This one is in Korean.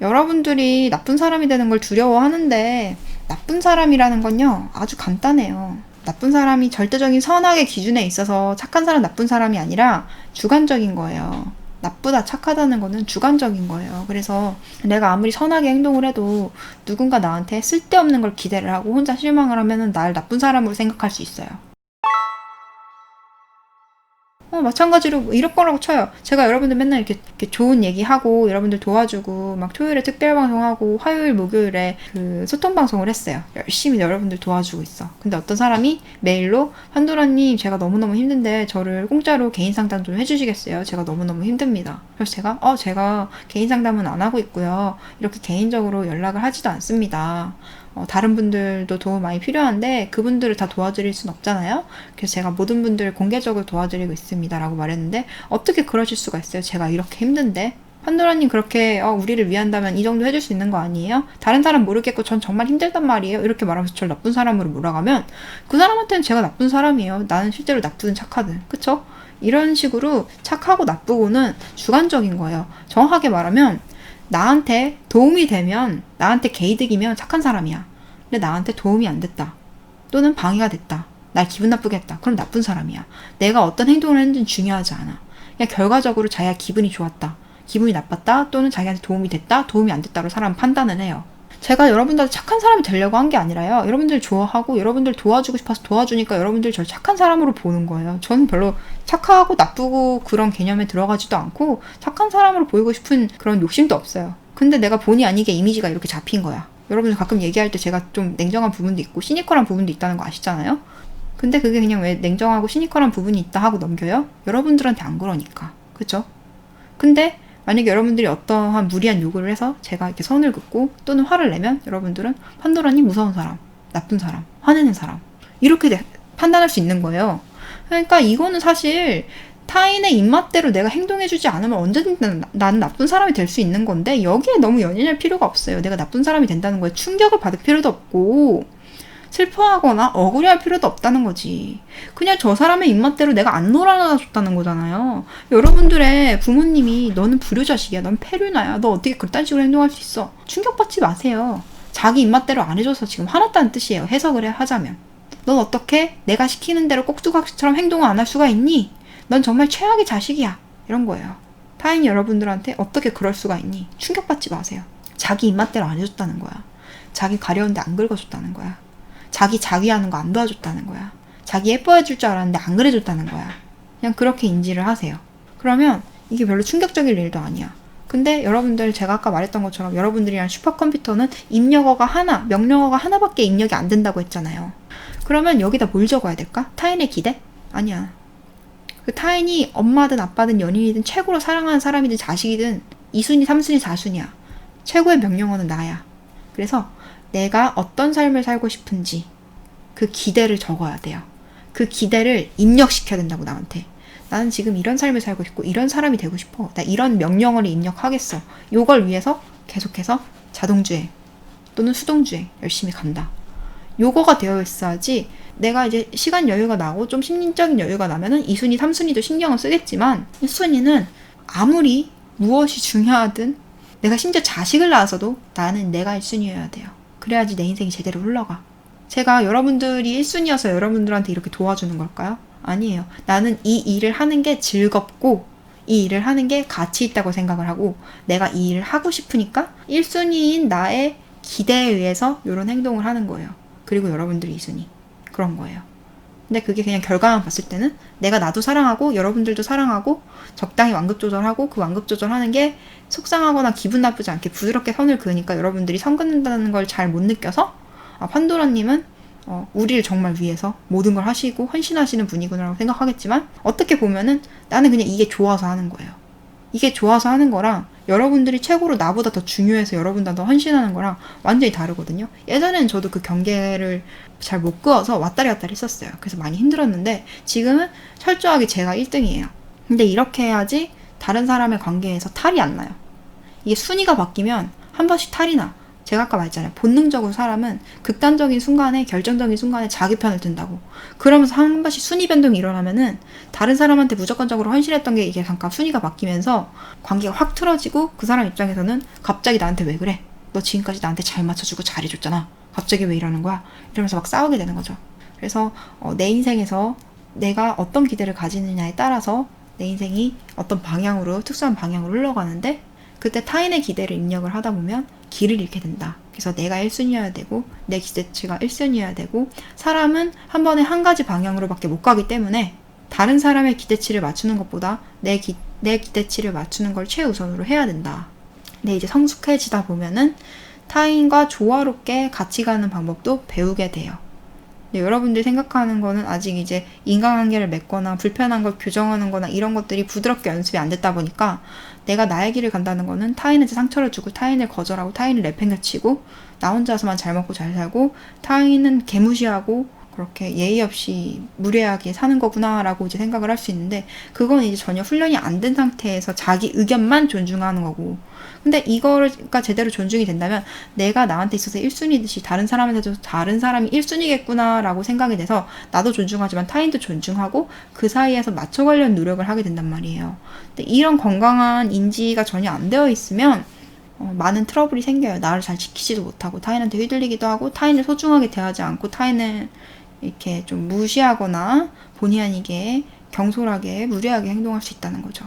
여러분들이 나쁜 사람이 되는 걸 두려워하는데 나쁜 사람이라는 건요 아주 간단해요. 나쁜 사람이 절대적인 선악의 기준에 있어서 착한 사람 나쁜 사람이 아니라 주관적인 거예요. 나쁘다 착하다는 거는 주관적인 거예요. 그래서 내가 아무리 선하게 행동을 해도 누군가 나한테 쓸데없는 걸 기대를 하고 혼자 실망을 하면은 날 나쁜 사람으로 생각할 수 있어요. 어, 마찬가지로 뭐 이럴 거라고 쳐요. 제가 여러분들 맨날 이렇게, 이렇게 좋은 얘기하고 여러분들 도와주고 막 토요일에 특별 방송하고 화요일 목요일에 그 소통 방송을 했어요. 열심히 여러분들 도와주고 있어. 근데 어떤 사람이 메일로 한도라님 제가 너무너무 힘든데 저를 공짜로 개인 상담 좀 해주시겠어요? 제가 너무너무 힘듭니다. 그래서 제가 어 제가 개인 상담은 안 하고 있고요. 이렇게 개인적으로 연락을 하지도 않습니다. 어, 다른 분들도 도움 많이 필요한데 그분들을 다 도와드릴 순 없잖아요. 그래서 제가 모든 분들 공개적으로 도와드리고 있습니다라고 말했는데 어떻게 그러실 수가 있어요? 제가 이렇게 힘든데 판도라님 그렇게 어, 우리를 위한다면 이 정도 해줄 수 있는 거 아니에요? 다른 사람 모르겠고 전 정말 힘들단 말이에요. 이렇게 말하면서 저를 나쁜 사람으로 몰아가면 그 사람한테는 제가 나쁜 사람이에요. 나는 실제로 나쁘든 착하든 그쵸? 이런 식으로 착하고 나쁘고는 주관적인 거예요. 정확하게 말하면 나한테 도움이 되면 나한테 개이득이면 착한 사람이야. 근데 나한테 도움이 안 됐다. 또는 방해가 됐다. 날 기분 나쁘게 했다. 그럼 나쁜 사람이야. 내가 어떤 행동을 했는지는 중요하지 않아. 그냥 결과적으로 자기가 기분이 좋았다. 기분이 나빴다. 또는 자기한테 도움이 됐다. 도움이 안 됐다로 사람 판단을 해요. 제가 여러분들한테 착한 사람이 되려고 한 게 아니라요. 여러분들 좋아하고 여러분들 도와주고 싶어서 도와주니까 여러분들 저를 착한 사람으로 보는 거예요. 저는 별로 착하고 나쁘고 그런 개념에 들어가지도 않고 착한 사람으로 보이고 싶은 그런 욕심도 없어요. 근데 내가 본의 아니게 이미지가 이렇게 잡힌 거야. 여러분들 가끔 얘기할 때 제가 좀 냉정한 부분도 있고 시니컬한 부분도 있다는 거 아시잖아요? 근데 그게 그냥 왜 냉정하고 시니컬한 부분이 있다 하고 넘겨요? 여러분들한테 안 그러니까. 그죠? 근데 만약에 여러분들이 어떠한 무리한 요구를 해서 제가 이렇게 선을 긋고 또는 화를 내면 여러분들은 판도라님 무서운 사람, 나쁜 사람, 화내는 사람 이렇게 돼- 판단할 수 있는 거예요. 그러니까 이거는 사실 타인의 입맛대로 내가 행동해주지 않으면 언제든 난- 나는 나쁜 사람이 될 수 있는 건데 여기에 너무 연연할 필요가 없어요. 내가 나쁜 사람이 된다는 거에 충격을 받을 필요도 없고 슬퍼하거나 억울해할 필요도 없다는 거지. 그냥 저 사람의 입맛대로 내가 안 놀아줬다는 거잖아요. 여러분들의 부모님이 너는 불효자식이야, 넌 페류나야, 너 어떻게 그딴 식으로 행동할 수 있어? 충격받지 마세요. 자기 입맛대로 안 해줘서 지금 화났다는 뜻이에요. 해석을 해- 하자면. 넌 어떻게 내가 시키는 대로 꼭두각시처럼 행동을 안 할 수가 있니? 넌 정말 최악의 자식이야. 이런 거예요. 타인 여러분들한테 어떻게 그럴 수가 있니? 충격받지 마세요. 자기 입맛대로 안 해줬다는 거야. 자기 가려운데 안 긁어줬다는 거야. 자기 자기 하는 거 안 도와줬다는 거야. 자기 예뻐해 줄 줄 알았는데 안 그래줬다는 거야. 그냥 그렇게 인지를 하세요. 그러면 이게 별로 충격적일 일도 아니야. 근데 여러분들 제가 아까 말했던 것처럼 여러분들이랑 슈퍼컴퓨터는 입력어가 하나, 명령어가 하나밖에 입력이 안 된다고 했잖아요. 그러면 여기다 뭘 적어야 될까? 타인의 기대? 아니야. 그 타인이 엄마든 아빠든 연인이든 최고로 사랑하는 사람이든 자식이든 2순위, 3순위, 4순위야. 최고의 명령어는 나야. 그래서 내가 어떤 삶을 살고 싶은지 그 기대를 적어야 돼요. 그 기대를 입력시켜야 된다고 나한테. 나는 지금 이런 삶을 살고 싶고 이런 사람이 되고 싶어. 나 이런 명령어를 입력하겠어. 요걸 위해서 계속해서 자동주행 또는 수동주행 열심히 간다. 요거가 되어 있어야지 내가 이제 시간 여유가 나고 좀 심리적인 여유가 나면은 2순위, 3순위도 신경을 쓰겠지만 1순위는 아무리 무엇이 중요하든 내가 심지어 자식을 낳아서도 나는 내가 1순위여야 돼요. 그래야지 내 인생이 제대로 흘러가. 제가 여러분들이 1순위여서 여러분들한테 이렇게 도와주는 걸까요? 아니에요. 나는 이 일을 하는 게 즐겁고 이 일을 하는 게 가치 있다고 생각을 하고 내가 이 일을 하고 싶으니까 1순위인 나의 기대에 의해서 이런 행동을 하는 거예요. 그리고 여러분들이 2순위. 그런 거예요. 근데 그게 그냥 결과만 봤을 때는 내가 나도 사랑하고 여러분들도 사랑하고 적당히 완급 조절하고 그 완급 조절하는 게 속상하거나 기분 나쁘지 않게 부드럽게 선을 그으니까 여러분들이 선 긋는다는 걸 잘 못 느껴서 아 판도라님은 어, 우리를 정말 위해서 모든 걸 하시고 헌신하시는 분이구나라고 생각하겠지만 어떻게 보면은 나는 그냥 이게 좋아서 하는 거예요. 이게 좋아서 하는 거랑 여러분들이 최고로 나보다 더 중요해서 여러분보다 더 헌신하는 거랑 완전히 다르거든요. 예전에는 저도 그 경계를 잘 못 그어서 왔다리 갔다리 했었어요. 그래서 많이 힘들었는데 지금은 철저하게 제가 1등이에요. 근데 이렇게 해야지 다른 사람의 관계에서 탈이 안 나요. 이게 순위가 바뀌면 한 번씩 탈이 나. 제가 아까 말했잖아요. 본능적으로 사람은 극단적인 순간에 결정적인 순간에 자기 편을 든다고. 그러면서 한 번씩 순위 변동이 일어나면은 다른 사람한테 무조건적으로 헌신했던 게 이게 잠깐 순위가 바뀌면서 관계가 확 틀어지고 그 사람 입장에서는 갑자기 나한테 왜 그래? 너 지금까지 나한테 잘 맞춰주고 잘해줬잖아. 갑자기 왜 이러는 거야? 이러면서 막 싸우게 되는 거죠. 그래서 어, 내 인생에서 내가 어떤 기대를 가지느냐에 따라서 내 인생이 어떤 방향으로 특수한 방향으로 흘러가는데 그때 타인의 기대를 입력을 하다 보면 길을 잃게 된다. 그래서 내가 1순위여야 되고 내 기대치가 1순위여야 되고 사람은 한 번에 한 가지 방향으로밖에 못 가기 때문에 다른 사람의 기대치를 맞추는 것보다 내, 기, 내 기대치를 맞추는 걸 최우선으로 해야 된다. 근데 이제 성숙해지다 보면은 타인과 조화롭게 같이 가는 방법도 배우게 돼요. 근데 여러분들이 생각하는 거는 아직 이제 인간관계를 맺거나 불편한 걸 교정하는 거나 이런 것들이 부드럽게 연습이 안 됐다 보니까 내가 나의 길을 간다는 거는 타인한테 상처를 주고 타인을 거절하고 타인을 내팽개치고 나 혼자서만 잘 먹고 잘 살고 타인은 개무시하고 그렇게 예의 없이 무례하게 사는 거구나라고 이제 생각을 할 수 있는데 그건 이제 전혀 훈련이 안 된 상태에서 자기 의견만 존중하는 거고 근데 이거가 제대로 존중이 된다면 내가 나한테 있어서 1순위듯이 다른 사람한테도 다른 사람이 1순위겠구나라고 생각이 돼서 나도 존중하지만 타인도 존중하고 그 사이에서 맞춰가려는 노력을 하게 된단 말이에요. 근데 이런 건강한 인지가 전혀 안 되어 있으면 어, 많은 트러블이 생겨요. 나를 잘 지키지도 못하고 타인한테 휘둘리기도 하고 타인을 소중하게 대하지 않고 타인을 이렇게 좀 무시하거나 본의 아니게 경솔하게 무례하게 행동할 수 있다는 거죠.